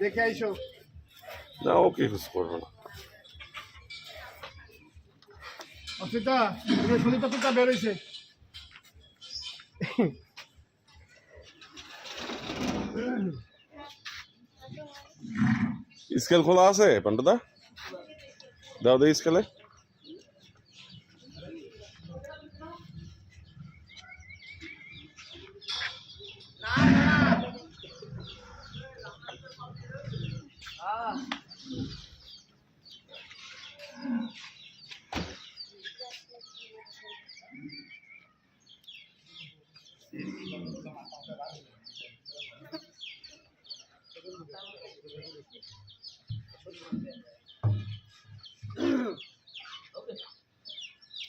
দেখে আইসো। না ও কি কিছু করবে না। অসিতা তুমি সুনিতা টুকা বেরোইছে। স্কেল খোলা আছে পান্ডুদা? দাও দে স্কেলে।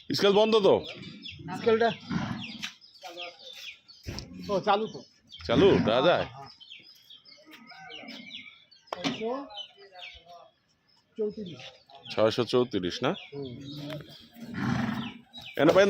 স্কেল বন্ধ তো? স্কেলটা? ও চালু তো। চালু যায় ছয়শো চৌত্রিশ ছয়শো চৌত্রিশ না এনে পাইন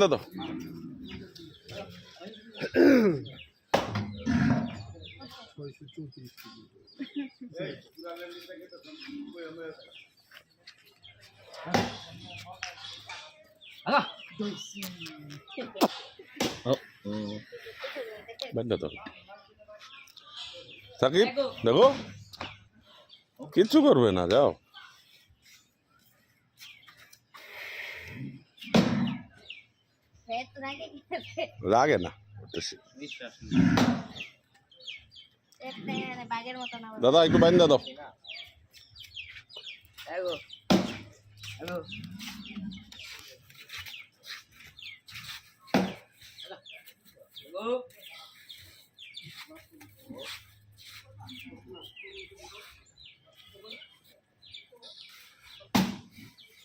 বাইন দেখো। কিচ্ছু করবে না যাও। লাগে না দাদা একটু বাইন দাও।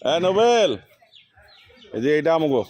হ্যাঁ নোবেল। এই যে এটা আমাকে